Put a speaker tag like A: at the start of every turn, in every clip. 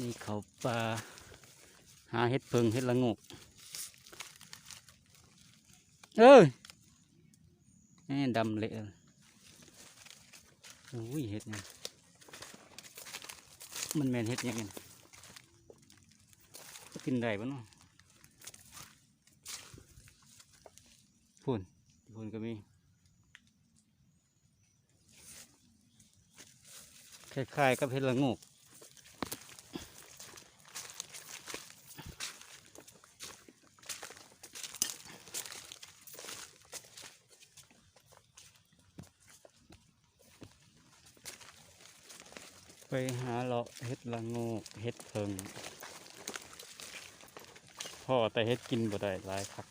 A: นี่เขาปลาหาเห็ดเพิงเห็ดละงกเอ้ยแม่ดำเละอุ้ยเห็ดเนี่ยมันแมนเห็ดยังไงกินได้ปะเนาะพูนพูนก็มีคล้ายๆกับเห็ดละงก ไปหาเลาะเห็ดละโงกเห็ดเพิงพ่อแต่เห็ดกินบ่ได้หลายคัก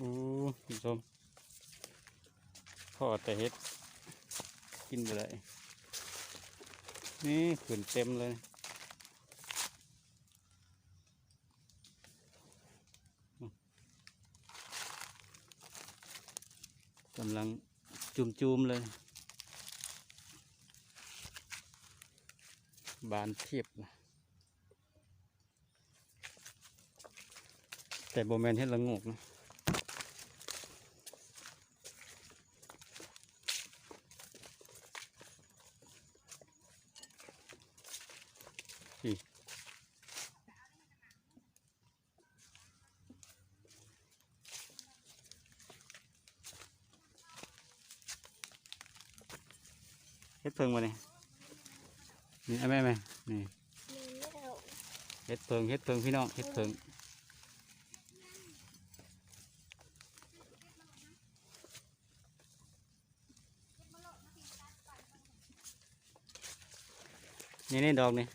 A: อู้คุณผู้ชมพ่อแต่เห็ดกินบ่ได้นี่ขืนเต็มเลย กำลังจุมๆเลย บานเทียบนะแต่โบแมนเห็ดละโงกนะนี่ เพิงมาเนี่ยนี่เอาแม่แม่นี่เฮ็ดเพิงเฮ็ดเพิงพี่น้องเฮ็ดเพิงนี่นี่ดอกนี่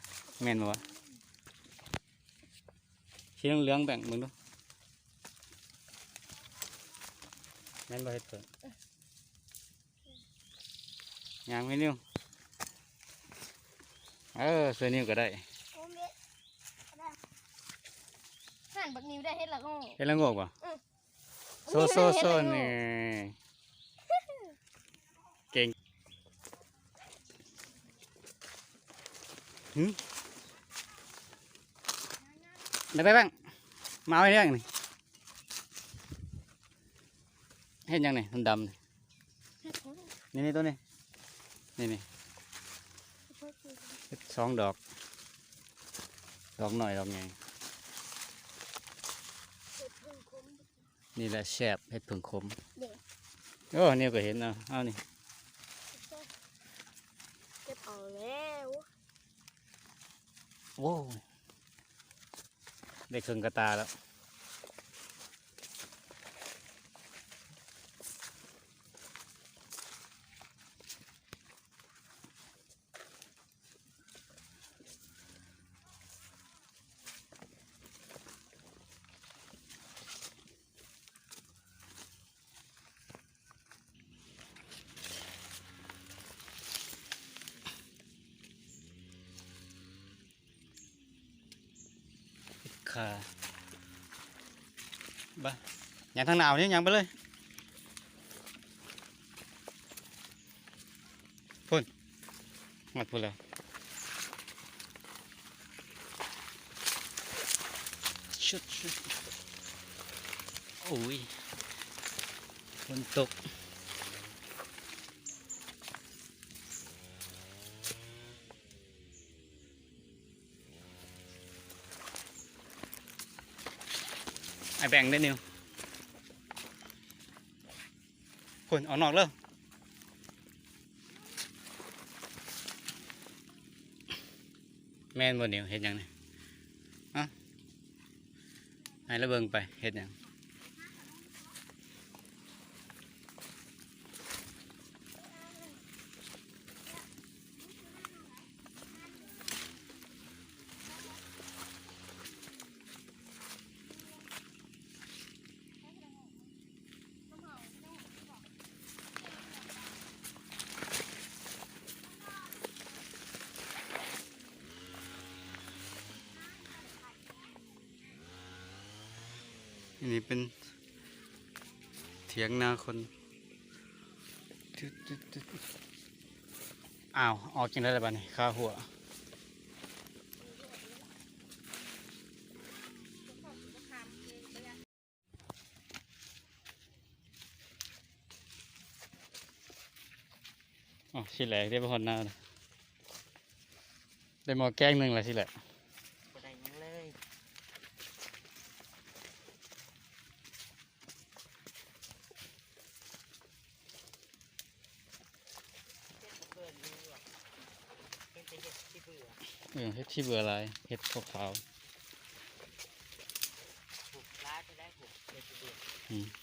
A: แม่นบ่วะสีเหลืองแบ่งมึงดูแม่นบ่เฮ็ดเพิงยางไม่นิ้ว เออเสื้อนิ้วก็ได้
B: หั่นบักนิ้วได้เฮ็ดละโง่
A: เฮ็ดละโงกบ่
B: อืม
A: โซโซโซนี่เก่งหึได้ไปบ้างมาเอาไว้เรื่องนี่เห็นยังนี่มันดำนี่นี่นี่ตัวนี้นี่นี่เฮ็ด สองดอก ดอกหน่อยดอกใหญ่นี่แหละแซ่บเห็ดผึ่งขมโอ้นี่ก็เห็นเนาะเอานี่
B: เก็บเอาแล้ว
A: โอ้ยได้ครึ่งกระตาแล้ว ค่ะบ้าอย่างทางหนาวนี่ยังไปเลยพุ่นมัดพุ่นแล้วชุดชุดโอ้ยฝนตก ไอแบ่งได้นิวพุ่นเอกนอกเลยแม่นบนนิวเห็ดยังนี่เอ้าให้ระเบิงไปเห็ดยัง อันนี้เป็นเถียงนาคนอ้าวออกกินได้แล้วบ้านี่ข้าหัวอ๋อสิแหลกได้ไปคนหน้าได้หมอแกงหนึ่งแหละสิแหละ
C: บ่ได้หยังเลยเฮ็ดบ่เกินนี่หรอก เฮ็ดแต่เฮ็ดที่เบื่อ
A: เออเฮ็ดที่เบื่ออะไรเฮ็ดขาว
C: ผูกร้ายจะได้ผูกเฮ็ดที่เบื่อ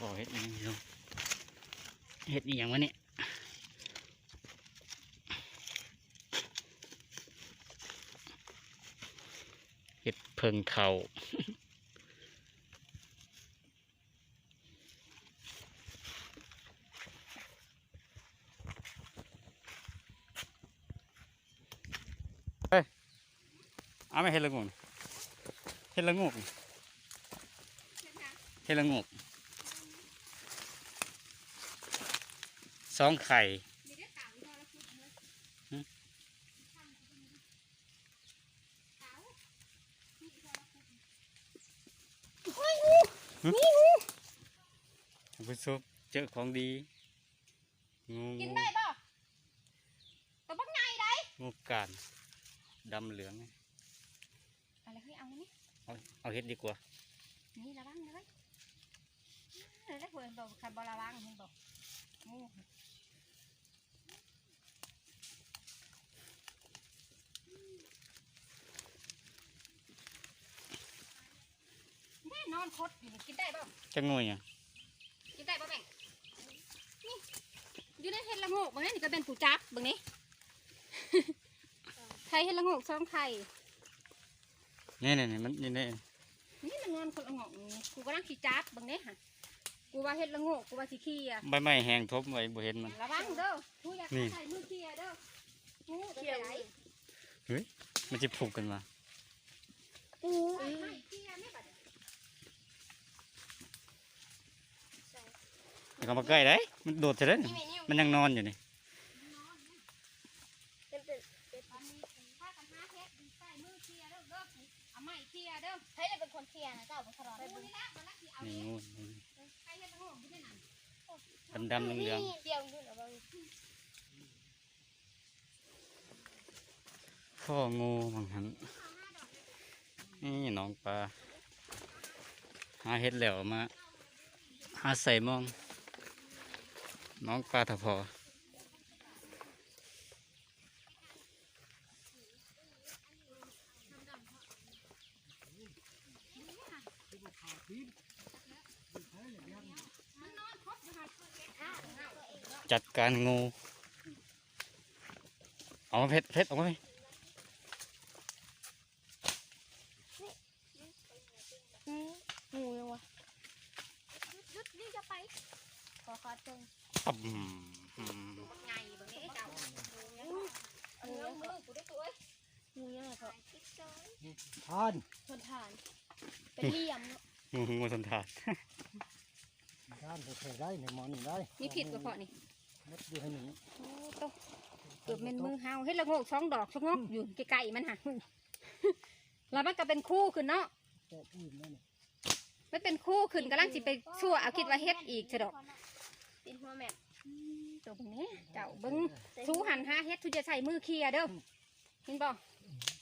A: โอ้เฮ็ดอีหยังอยู่เฮ็ดอีหยังวะเนี่ยเฮ็ดเพิงเขาเฮ้ยเอาไม่เฮ็ดละงกเฮ็ดละงกเฮ็ดละงก สองไข่หึผู้ชมเจอของดี งู
B: กิน
A: งู
B: ได้ป่ะตัวบักไงได้
A: งูกานดำเหลือง
B: อะไรเฮ้ยเอานี่
A: เอาเอาเฮ็ดดีกว่า
B: นี่ระวังเลยเออได้เพื่อนบอกใครบอระวังเห็นบอกงู น่นอนคดอยู่นี่กินได้ป่ะ
A: จะงูอย่าง
B: กินได้ป่ะแม่งนี่อยู่ในเห็ดละโงกบางนี้นี่ก็เป็นปูจักบางนี้ไข่เห็ดละโงกสองไข่
A: นี่นี่นี่มันนี่นี่
B: นี่มันนอนคนละโงกนี่กูก็นั่งขี้จับบางนี้ค่ะกูว่าเห็ดละโงกกูว่าสิขี้อะ
A: ใบไม้แห้งทบไว้บ่เห็นมัน
B: ระวังเด้อกูอยาก
A: นี่
B: ใส่มือเคลียร์เด้องูตัวไหน
A: มันจะผูกกันมา
B: ปูไม่เคลียร์ไม่บัด
A: อย่า เข้ามาใกล้ได้มันโดดเสร็จแล้วนี่
B: นี่แม่นิ้ว
A: มันยังนอนอยู่นี่
B: เป็นเป็นเป็นอันนี้ถ้ากันหาเฮ็ดใส่มือเคลียร์เด้อเด้อเอาไม้เคลียร์เด้อใครจะเป็นคนเคลียร์นะเจ้าเป็นคนรอปูนี่ละมันละสิเอา
A: นี่
B: เฮ็ด
A: งูนี่
B: ใครเฮ็ดละโงกอยู่ในนั้น
A: ดำดำๆเหลือง
B: เดียวอยู่นะบาง
A: ๆข้องูบางหันนี่น้องปลาหาเห็ดแล้วมาหาใส่หมอง น้องปลาทะพอ
B: มันนอนครบอยู่หั่นอ้าวอ้าว
A: จัดการงู เอามาเพชรเพชรเอามาเพชร
B: อืมงูยังวะหยุดนี่จะไป ขอขอตึง
A: ตับอืม
B: ไงบางนี้เจ้างูอันนี้มือกูได้ตัวงูยังไงก็
C: ทาน
B: ทนทานเป็นเหลี่ยมเนอะ
A: งูงูสันทาน
C: ทานเถิดได้ในหมอนี่ได้
B: มีผิดกระเพาะนี่
C: มัดอยู่ให้หนึ่ง
B: โอ้โตเกือบเป็นมือเฮาเฮ็ดละโงกสองดอกสองงอกอยู่ไกลๆมันหักแล้วมันก็เป็นคู่ขึ้นเนาะ
C: แตะอิ่มแล้วนี่
B: ไม่เป็นคู่ขึ้นกำลังสิไปชั่วเอาคิดว่าเฮ็ดอีกใช่ดอก
D: เป็นหัวแม่
B: ตัวเบิ่งนี้เจ้าเบิ่งสู้หันหาเฮ็ดทุจะใส่มือเคลียร์เด้อเห็นบ่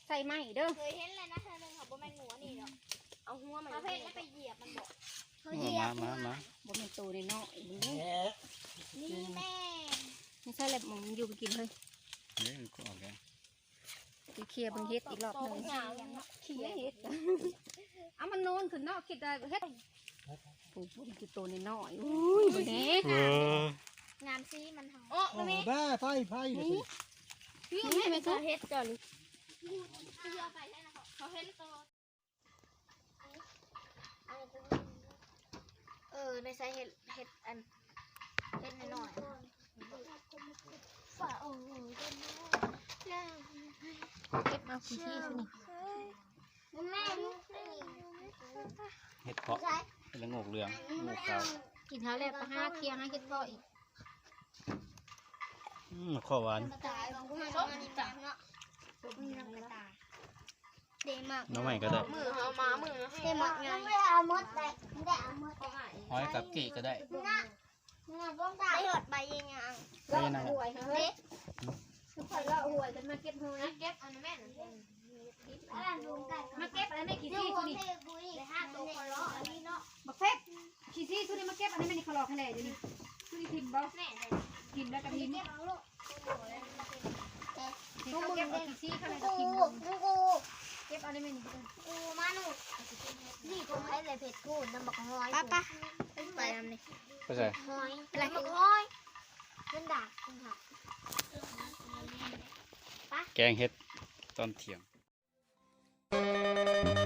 B: ใส่ไม้เด้อ
D: เคยเห็นเลยนะเธอหนึ่งค่ะบ่แม่นหัวนี่เนาะ
B: เอาหัวมัน
D: เอาเพชรแล้วไปเหยียบมันบอก
B: เค
E: เขาเหยียบ
A: มามามา
B: บ่แม่นโตได้น้อยมึง
C: แห
B: นี่
C: ม
E: นี่แม่
B: ไม่ใช่แหละมึงอยู่ไปกินเฮ้ย
A: เดี๋ยวก็ออกแล้ว
B: ไปเคลียร์เบิ่งเฮ็ดอีกรอบหนึง
E: เหงาอย่างเนาะ
B: เคลียร์เฮ็ดเอามันโนนขึ้นเนาะคิดได้เฮ็ด ปูปูมันคือโตน้อยๆอุ้ยบ่แน่
A: เออ งา
E: มซีมันทอง
B: โอ้
C: โอ้
B: แม่
C: บ้าไฟไฟเลยสิ
B: พี่แม่แม่ซะเฮ็ดจ้ะนี่
E: ที่เอาไปได้นะเขาเห็นตัวเออในไซเห็ดเห็ดอันเห็ดหน่อยฝ่าโอ้โหแล้ว
B: เก็บเอาพื้นที่ซะนี่
E: แม่
A: เห็ดเพาะ เห็ดละโงกเหลืองโงกขาว
B: กินข้าวแล้วไปหาเคลียร์หาเฮ็ดพ่ออีก
A: อืมข้าวหวาน
E: กระต่ายของคุณชอบอันนี้จ้ะเนาะมีน้ำกระต่ายเดมาก
A: น้องใหม่ก็ได้
E: มือเอามามือเดมากไงไม่เอามดไปไม่ได้เอามด
A: หอยกับกี่ก็ได้
E: นะงานบ้องได้หดใบยังไง
A: ไปนั่ง
B: หวยเฮ้ยคือข่อยละหวยกันมาเก็บเฮ้ย
E: เก็บอันนั้นแม่
B: มาเก็บอะไรแม่ขี้
E: นี่
B: ซี่
E: ค
B: ซุ
E: น
B: นี่
E: ที่บุยได้ห้าตัวคนล้ออันนี้เนาะ
B: บักเฟบขี้ซี่ซุนี่มาเก็บอันนี้แม่นี่เขาหลอกให้แล้วเดี๋ยวนี้ซุนี่ทิมบ่
E: แม่เลย
B: ทิมแล้วก็ทิม
E: เก็บเอาลูก
B: ที่เขาเก็บเอาขี้ซี่เขาเลยก็
E: กู
B: ทิม
E: กูกู
B: เก็บอันนี้แม่นี่
E: กูมาหนูนี่กูให้เลยเผ็ดกูน้ำบักหอยป้าป้าไปน้ำนี่
A: ไปใส่
E: หอยอะไรบักหอยมันด่าคุณค่ะ
A: แกงเห็ดตอนเที่ยง Thank you.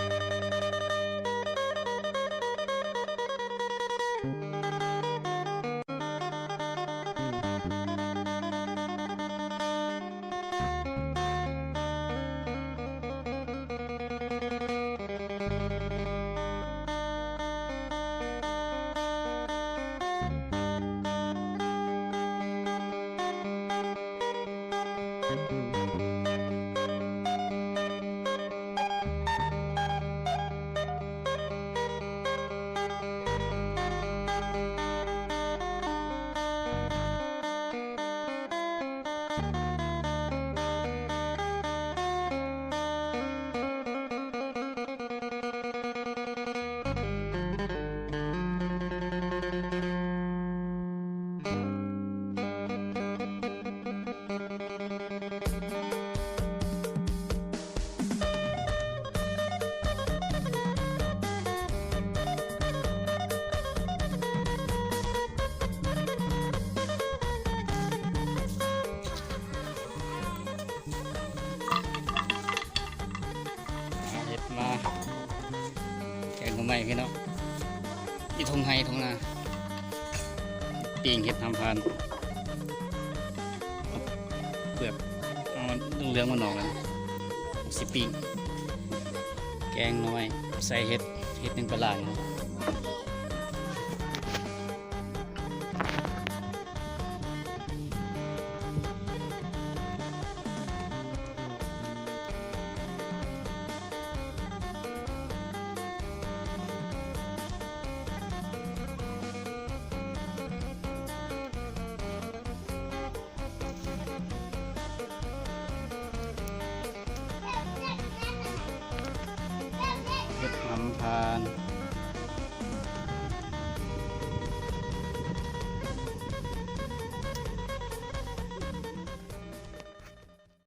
A: พี่น้องอีทงไฮทงนาปีงเห็ดทำพานเปลือกเอามันเหลืองมันออกแล้วสิปีงแกงน้อย ใส่เห็ดเห็ดหนึ่งปลาหลายนะ Tuhan